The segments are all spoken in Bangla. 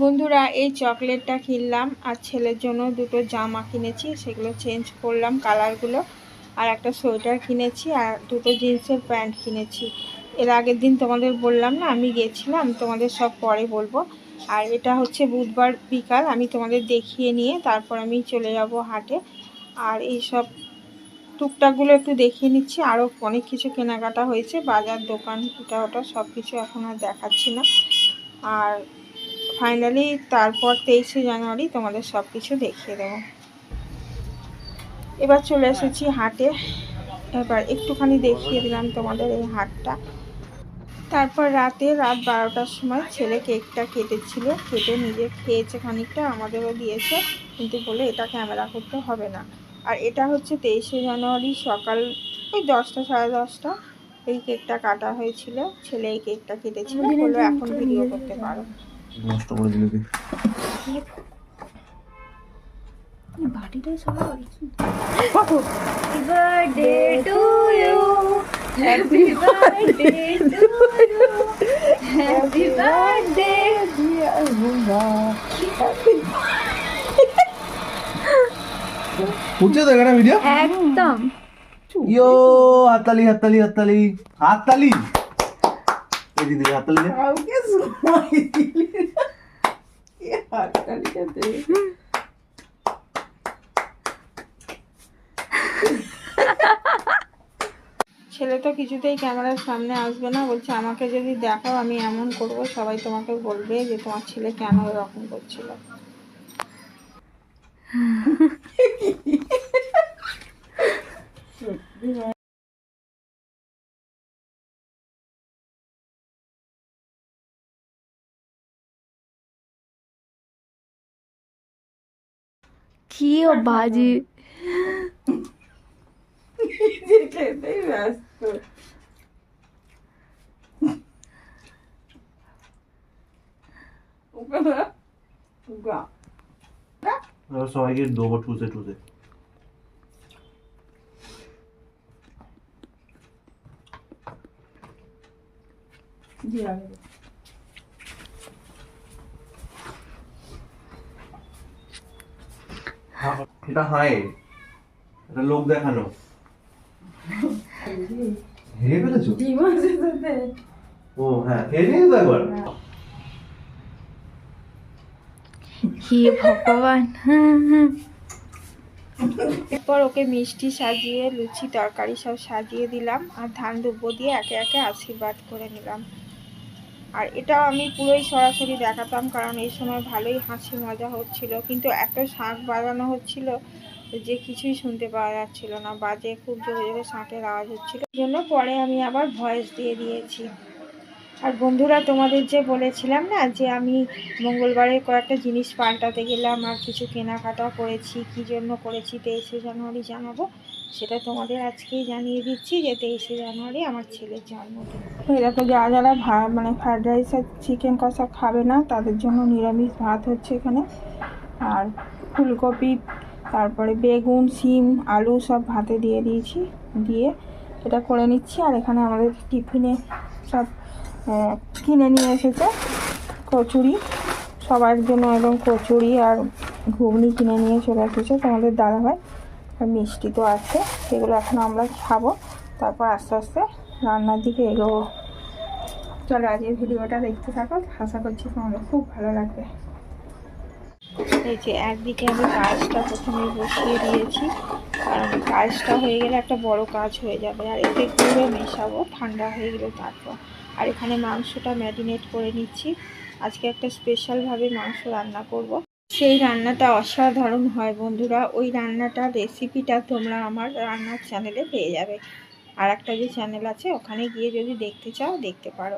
বন্ধুরা, এই চকলেটটা কিনলাম আর ছেলের জন্য দুটো জামা কিনেছি, সেগুলো চেঞ্জ করলাম কালারগুলো। আর একটা সোয়েটার কিনেছি আর দুটো জিন্সের প্যান্ট কিনেছি। এর আগের দিন তোমাদের বললাম না, আমি গেছিলাম, তোমাদের সব পরে বলব। আর এটা হচ্ছে বুধবার বিকাল, আমি তোমাদের দেখিয়ে নিয়ে তারপর আমি চলে যাব হাটে। আর এই সব টুকটাকগুলো একটু দেখিয়ে নিচ্ছি আরও অনেক কিছু কেনাকাটা হয়েছে, বাজার দোকান এটা ওটা সব কিছু এখন আর দেখাচ্ছি না। আর ফাইনালি তারপর তেইশে জানুয়ারি তোমাদের সব কিছু দেখিয়ে দেবো। এবার চলে এসেছি হাটে। এবার একটুখানি দেখিয়ে দিলাম তোমাদের এই হাটটা। তারপর রাতে রাত বারোটার সময় ছেলে কেকটা কেটেছিল। কেটে নিজে খেয়েছে খানিকটা, আমাদেরও দিয়েছে। কিন্তু বলে এটা ক্যামেরা করতে হবে না। আর এটা হচ্ছে তেইশে জানুয়ারি সকাল, ওই দশটা, সাড়ে দশটা, এই কেকটা কাটা হয়েছিল। ছেলে এই কেকটা কেটেছিল বলল এখন ভিডিও করতে পারো। নষ্ট করে দিলে কি birthday to you. Happy birthday to you. Happy birthday, dear Mumba. হচ্ছে তো এখানে ভিডিও একদম ইয়ো হাততালি হাততালি হাততালি হাততালি এই দিদি হাততালি দে কাউকে সময় দিলি না। কি হাততালিটা দে। ছেলে তো কিছুতেই ক্যামেরার সামনে আসবে না বলছে আমাকে যদি দেখাও আমি এমন করব সবাই তোমাকে বলবে যে তোমার ছেলে কেন এরকম করছিল কি ও বাজি খেতেই ব্যস্ত এবার সবাইকে দেবো টুসে টুসে হা- এটা হায়, এটা লোক দেখানো। হেরে ফেলেছো? ও হ্যাঁ খেয়ে নিয়ে তো একবার। হে ভগবান। এরপর ওকে মিষ্টি সাজিয়ে, লুচি, তরকারি সব সাজিয়ে দিলাম আর ধান দুব্বো দিয়ে একে একে আশীর্বাদ করে নিলাম। আর এটাও আমি পুরোই সরাসরি দেখাতাম, কারণ এই সময় ভালোই হাসি মজা হচ্ছিল। কিন্তু এত শাঁখ বাজানো হচ্ছিল যে কিছুই শুনতে পাওয়া যাচ্ছিল না। বাজে খুব জোরে জোরে শাঁখের আওয়াজ হচ্ছিল। জন্য পরে আমি আবার ভয়েস দিয়ে দিয়েছি। আর বন্ধুরা, তোমাদের যে বলেছিলাম না যে আমি মঙ্গলবারে কয়েকটা জিনিস পাল্টাতে গেলাম আর কিছু কেনাকাটা করেছি, কী জন্য করেছি তেইশে জানুয়ারি জানাব? সেটা তোমাদের আজকেই জানিয়ে দিচ্ছি যে তেইশে জানুয়ারি আমার ছেলের জন্মদিন। এরকম যারা যারা ভা মানে ফ্রায়েড রাইস আর চিকেন কষা খাবে না, তাদের জন্য নিরামিষ ভাত হচ্ছে এখানে। আর ফুলকপি, তারপরে বেগুন সিম আলু সব ভাতে দিয়ে দিয়েছি, দিয়ে এটা করে নিচ্ছি। আর এখানে আমাদের টিফিনে সব কিনে নিয়ে এসেছে কচুরি। সবার জন্য এবং কচুরি আর ঘুগনি কিনে নিয়ে চলে এসেছে তোমাদের দাদাভাই। আর মিষ্টি তো আছে, সেগুলো এখন আমরা খাব। তারপর আস্তে আস্তে রান্নার দিকে এগোবো। চলো আজকের ভিডিওটা দেখতে থাকো, আশা করছি তোমাদের খুব ভালো লাগবে। এই যে একদিকে আমি কাজটা প্রথমে বসিয়ে দিয়েছি, কারণ কাজটা হয়ে গেলে একটা বড় কাজ হয়ে যাবে, আর এতে গুঁড়ো মেশাবো, ঠান্ডা হয়ে গেলে তারপর। আর এখানে মাংসটা ম্যারিনেট করে নিচ্ছি। আজকে একটা স্পেশালভাবে মাংস রান্না করব। সেই রান্নাটা অসাধারণ হয় বন্ধুরা। ওই রান্নাটার রেসিপিটা তোমরা আমার রান্নার চ্যানেলে পেয়ে যাবে। আর একটা যে চ্যানেল আছে, ওখানে গিয়ে যদি দেখতে চাও, দেখতে পারো।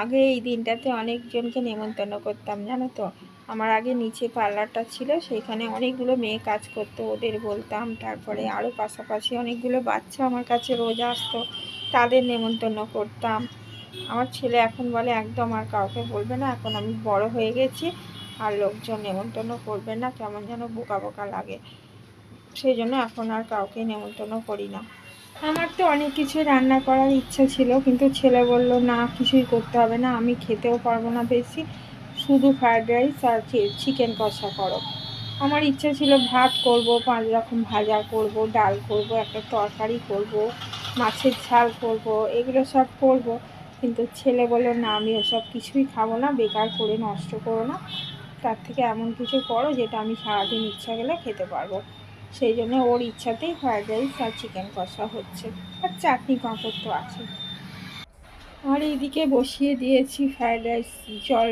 আগে এই দিনটাতে অনেকজনকে নেমন্তন্ন করতাম, জানো তো? আমার আগে নিচে পার্লারটা ছিল সেইখানে অনেকগুলো মেয়ে কাজ করতো, ওদের বলতাম। তারপরে আরও পাশাপাশি অনেকগুলো বাচ্চা আমার কাছে রোজ আসতো, তাদের নেমন্তন্ন করতাম। আমার ছেলে এখন বলে, একদম আর কাউকে বলবে না, এখন আমি বড় হয়ে গেছি। আর লোকজন নেমন্তন্ন করবে না, কেমন যেন বোকা বোকা লাগে। সেই জন্য এখন আর কাউকে নেমন্তন্ন করি না। আমার তো অনেক কিছু রান্না করার ইচ্ছা ছিল, কিন্তু ছেলে বলল, না, কিছুই করতে হবে না, আমি খেতেও পারব না বেশি। শুধু ফ্রায়েড রাইস আর চিকেন কষা করো। আমার ইচ্ছা ছিল ভাত করব, পাঁচ রকম ভাজা করব, ডাল করব, একটা তরকারি করব, মাছের ঝাল করব, এগুলো সব করব। কিন্তু ছেলে বলল, না, আমি ওসব কিছুই খাব না, বেকার করে নষ্ট করো না। তার থেকে এমন কিছু করো যেটা আমি সারাদিন ইচ্ছা গেলে খেতে পারব। সেই জন্য ওর ইচ্ছাতেই ফ্রায়েড রাইস আর চিকেন কষা হচ্ছে। আর চাটনি পাঁপড় তো আছে। আর এইদিকে বসিয়ে দিয়েছি ফ্রায়েড রাইস জল।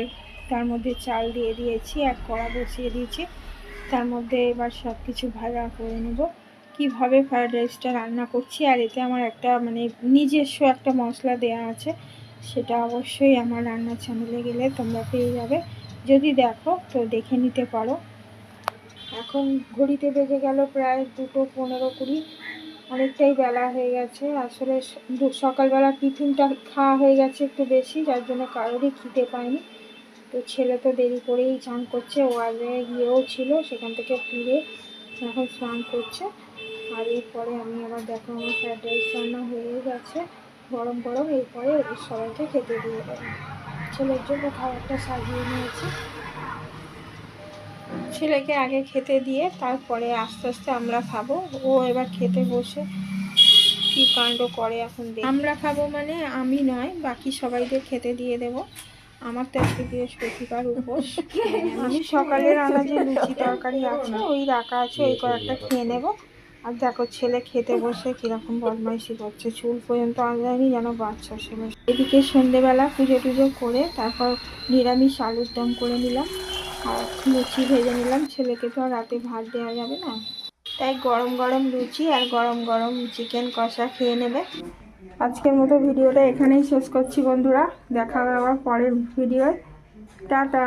তার মধ্যে চাল দিয়ে দিয়েছি আর কড়া বসিয়ে দিয়েছি। তার মধ্যে এবার সব কিছু ভাজা করে নেব। কীভাবে ফ্রায়েড রাইসটা রান্না করছি আর এতে আমার একটা মানে নিজস্ব একটা মশলা দেওয়া আছে, সেটা অবশ্যই আমার রান্নার চ্যানেলে গেলে তোমরা পেয়ে যাবে। যদি দেখো, তো দেখে নিতে পারো। এখন ঘড়িতে বেজে গেল প্রায় দুটো পনেরো কুড়ি। অনেকটাই বেলা হয়ে গেছে। আসলে সকালবেলা টিফিনটা খাওয়া হয়ে গেছে একটু বেশি, যার জন্য কারোরই খিদে পায়নি। তো ছেলে তো দেরি করেই স্নান করছে, ও আগে গিয়েও ছিল, সেখান থেকে ফিরে এখন স্নান করছে। আর এরপরে আমি আবার দেখো, আমার ফ্রাইড রাইস রান্না হয়ে গেছে, গরম গরম। এরপরে সবাইকে খেতে দিয়ে দেবো। ছেলের জন্য খাবারটা সাজিয়ে নিয়েছি। ছেলেকে আগে খেতে দিয়ে তারপরে আস্তে আস্তে আমরা খাব। ও এবার খেতে বসে কি কাণ্ড করে এখন। আমরা খাব মানে আমি নয় বাকি সবাইকে খেতে দিয়ে দেব। আমার তো আজকে বৃহস্পতিবার উপোস। আমি সকালে রান্না যে লুচি তরকারি আছে ওই রাখা আছে ওই কয়েকটা খেয়ে নেব। আর দেখো ছেলে খেতে বসে কীরকম বদমাইশি করছে। চুল পর্যন্ত আনলাইনি যেন বাচ্চা ছেলে। এদিকে সন্ধেবেলা পুজো টুজো করে তারপর নিরামিষ আলুর দম করে নিলাম। আর লুচি ভেজে নিলাম। ছেলেকে তো আর রাতে ভাত দেওয়া যাবে না। তাই গরম গরম লুচি আর গরম গরম চিকেন কষা খেয়ে নেবে। আজকের মতো ভিডিওটা এখানেই শেষ করছি বন্ধুরা। দেখা হবে আবার পরের ভিডিওয়। টাটা।